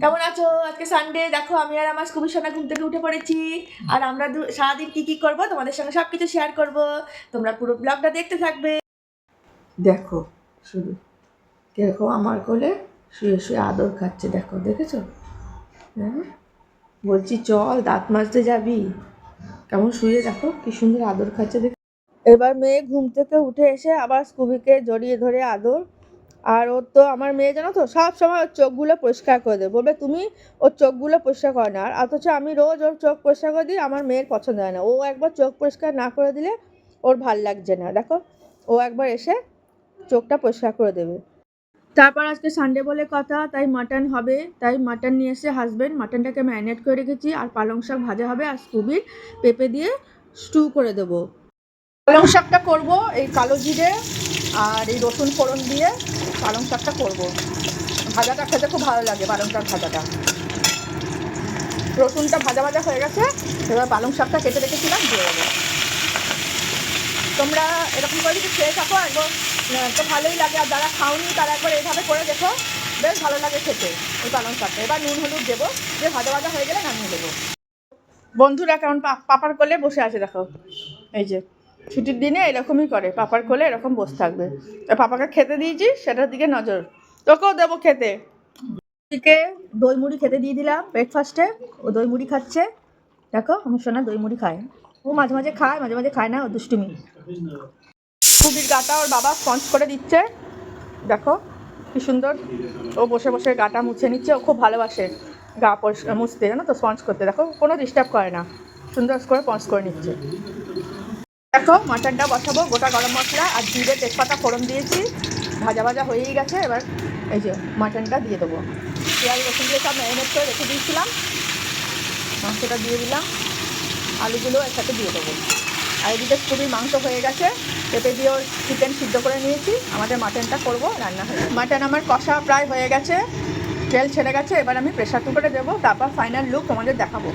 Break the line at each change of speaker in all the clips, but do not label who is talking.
কেমন আছো? আজকে সানডে দেখো আমি আর আমার স্কুবির সঙ্গে ঘুম থেকে উঠে পড়েছি। আর আমরা সারাদিন কি কি করব? তোমাদের সঙ্গে সব কিছু শেয়ার করব। তোমরা পুরো ব্লগটা দেখতে থাকবে। দেখো, শুধু দেখো আমার কোলে শুয়ে শুয়ে আদর খাচ্ছে, দেখো, দেখেছ? হ্যাঁ? বলছি, চল, দাঁত মাজতে যাবি। কেমন শুয়ে দেখো, কি সুন্দর আদর খাচ্ছে, দেখ। এবার মেয়ে ঘুম থেকে উঠে এসে আবার স্কুবিকে জড়িয়ে ধরে আদর আর ওর তো আমার মেয়ে জানো তো, সব সময় ওর চোখগুলো পরিষ্কার করে দেবে বলবে, তুমি ওর চোখগুলো পরিষ্কার করে না। আর অথচ আমি রোজ ওর চোখ পরিষ্কার করে দিই, আমার মেয়ের পছন্দ হয় না। ও একবার চোখ পরিষ্কার না করে দিলে ওর ভালো লাগছে না। দেখো, ও একবার এসে চোখটা পরিষ্কার করে দেবে। তারপর আজকে সানডে বলে কথা, তাই মাটন হবে। তাই মাটন নিয়ে এসে হাজবেন্ড মাটনটাকে ম্যারিনেট করে রেখেছি। আর পালং শাক ভাজা হবে আর স্কুবির পেঁপে দিয়ে স্টু করে দেবো। পালং শাকটা করব এই কালো জিরে। আর এই রসুন ফোড়ন দিয়ে পালং শাকটা করব। ভাজাটা খেতে খুব ভালো লাগে পালং শাক ভাজাটা। রসুনটা ভাজা ভাজা হয়ে গেছে, এবার পালং শাকটা কেটে রেখেছিলাম দিয়ে দেবো। তোমরা এরকম করে যদি খেয়ে থাকো একবার তো ভালোই লাগে। আর যারা খাওনি, তারা একবার এইভাবে করে দেখো। বেশ ভালো লাগে খেতে ওই পালং শাকটা। এবার নুন হলুদ দেবো। যে ভাজা ভাজা হয়ে গেলে নামিয়ে দেবো। বন্ধুরা কেমন পাপার করলে বসে আছে দেখো। এই যে। ছুটির দিনে এরকমই করে পাপার কোলে এরকম বসে থাকবে। পাপাকে খেতে দিয়েছি সেটার দিকে নজর। তোকেও দেবো খেতে। দিকে দই মুড়ি খেতে দিয়ে দিলাম ব্রেকফাস্টে ও দই মুড়ি খাচ্ছে। দেখো আমার সোনা দই মুড়ি খায়। ও মাঝে মাঝে খায় মাঝে মাঝে খায় না ও দুষ্টুমি। খুবির গাটা ওর বাবা স্পঞ্জ করে দিচ্ছে। দেখো কি সুন্দর। ও বসে বসে গাটা মুছে নিচ্ছে ও খুব ভালোবাসে। গা পরিষ্কার মুছতে জানো তো স্পঞ্জ করতে। দেখো কোনো ডিস্টার্ব করে না। সুন্দর করে পঞ্চ করে নিচ্ছে। দেখো, মাটনটা বসাবো, গোটা গরম মশলা আর জিরে তেজপাতা ফোড়ন দিয়েছি। ভাজা ভাজা হয়েই গেছে, এবার এই যে মাটনটা দিয়ে দেবো। পেঁয়াজ, রসুন দিয়ে সব ম্যারিনেট করে রেখে দিয়েছিলাম। মাংসটা দিয়ে দিলাম। আলুগুলো একসাথে দিয়ে দেবো। আর এদিকে খুবই মাংস হয়ে গেছে। পেঁপে দিয়েও চিকেন সিদ্ধ করে নিয়েছি। আমাদের মাটনটা করব, রান্না হয়ে মাটন আমার কষা প্রায় হয়ে গেছে। তেল ছেড়ে গেছে, এবার আমি প্রেশার কুকারে দেবো। তারপর ফাইনাল লুক তোমাদের দেখাবো।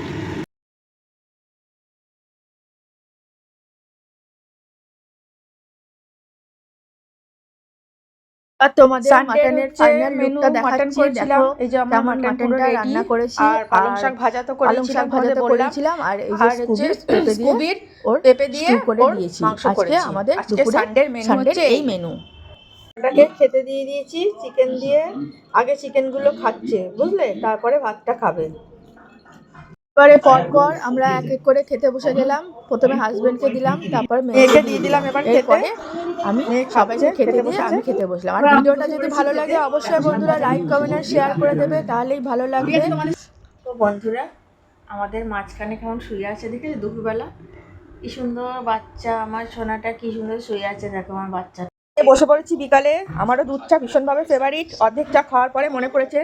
আর তোমাদের মাটনের ফাইনাল মেনুটা দেখাচ্ছি দেখো এই যে আমরা মাটনটা রান্না করেছি
আর পালং শাক ভাজা তো
পালং শাক ভাজা তো করেছিলাম আর এই যে স্কুবির পেঁপে দিয়ে ওর
পেঁপে দিয়ে
করে দিয়েছি।
মাংস
আজকে আমাদের দুপুরে
সানডের মেনু হচ্ছে
এই
এই।
মেনু ওটাকে খেতে দিয়ে দিয়েছি চিকেন দিয়ে আগে চিকেনগুলো খাচ্ছে বুঝলে? তারপরে ভাতটা খাবে। এবারে পর পর আমরা এক এক করে খেতে বসে গেলাম। প্রথমে হাজবেন্ডকে দিলাম তারপর
মেয়েকে দিয়ে দিলাম এবার খেতে।
আমি সবাইকে খেতে দিয়ে
বসে
আমি খেতে বসলাম। আর ভিডিওটা যদি ভালো লাগে অবশ্যই বন্ধুরা লাইক কমেন্ট আর শেয়ার করে দেবে তাহলেই ভালো লাগবে। তো বন্ধুরা আমাদের মাঝখানে কেমন শুয়ে আছে দেখেছ? দুপুরবেলা। কি সুন্দর বাচ্চা আমার সোনাটা কি সুন্দর শুয়ে আছে দেখো আমার বাচ্চা। বসে পড়েছি বিকালে। আমারও দুধ চা ভীষণভাবে ফেভারিট অর্ধেক চা খাওয়ার পরে মনে পড়েছে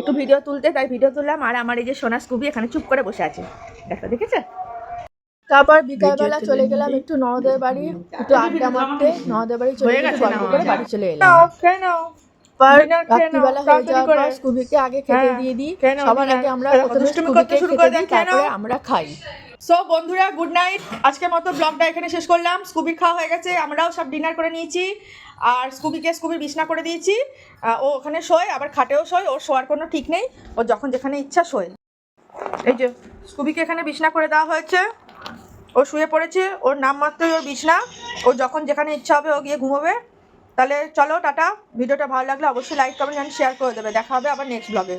একটু ভিডিও তুলতে তাই ভিডিও তুললাম। আর আমার এই যে সোনা স্কুবি এখানে চুপ করে বসে আছে। দেখো দেখেছে? তারপর বিকালবেলা চলে গেলাম একটু নরদের বাড়ি একটু আড্ডা মারতে। নরদের বাড়ি চলে গল্প করে বাড়ি চলে এলাম। পর রাত্রিবেলা হয়ে যাওয়ার পর স্কুবিকে আগে খেতে
হ্যাঁ,
দিয়ে দিই।
খেয়ে নাও,
সবার আগে আমরা প্রথমে
করতে
স্কুবিকে
শুরু
খেতে
করে
দিই তারপরে আমরা খাই।
সো বন্ধুরা গুড নাইট আজকের মতো ব্লগটা এখানে শেষ করলাম। স্কুবি খাওয়া হয়ে গেছে, আমরাও সব ডিনার করে নিয়েছি। আর স্কুবিকে স্কুবির বিছনা করে দিয়েছি। ও ওখানে শোয়, আবার খাটেও শোয়, ওর শোয়ার কোনো ঠিক নেই। ও যখন যেখানে ইচ্ছা শোয়। এই যে, স্কুবিকে এখানে বিছনা করে দেওয়া হয়েছে। ও শুয়ে পড়েছে, ওর নাম মাত্রই ওর বিছনা। ও যখন যেখানে ইচ্ছা হবে, ও গিয়ে ঘুমোবে। তাহলে চলো, টাটা। ভিডিওটা ভালো লাগলে অবশ্যই লাইক কমেন্ট অ্যান্ড শেয়ার করে দেবে। দেখা হবে আবার নেক্সট ব্লগে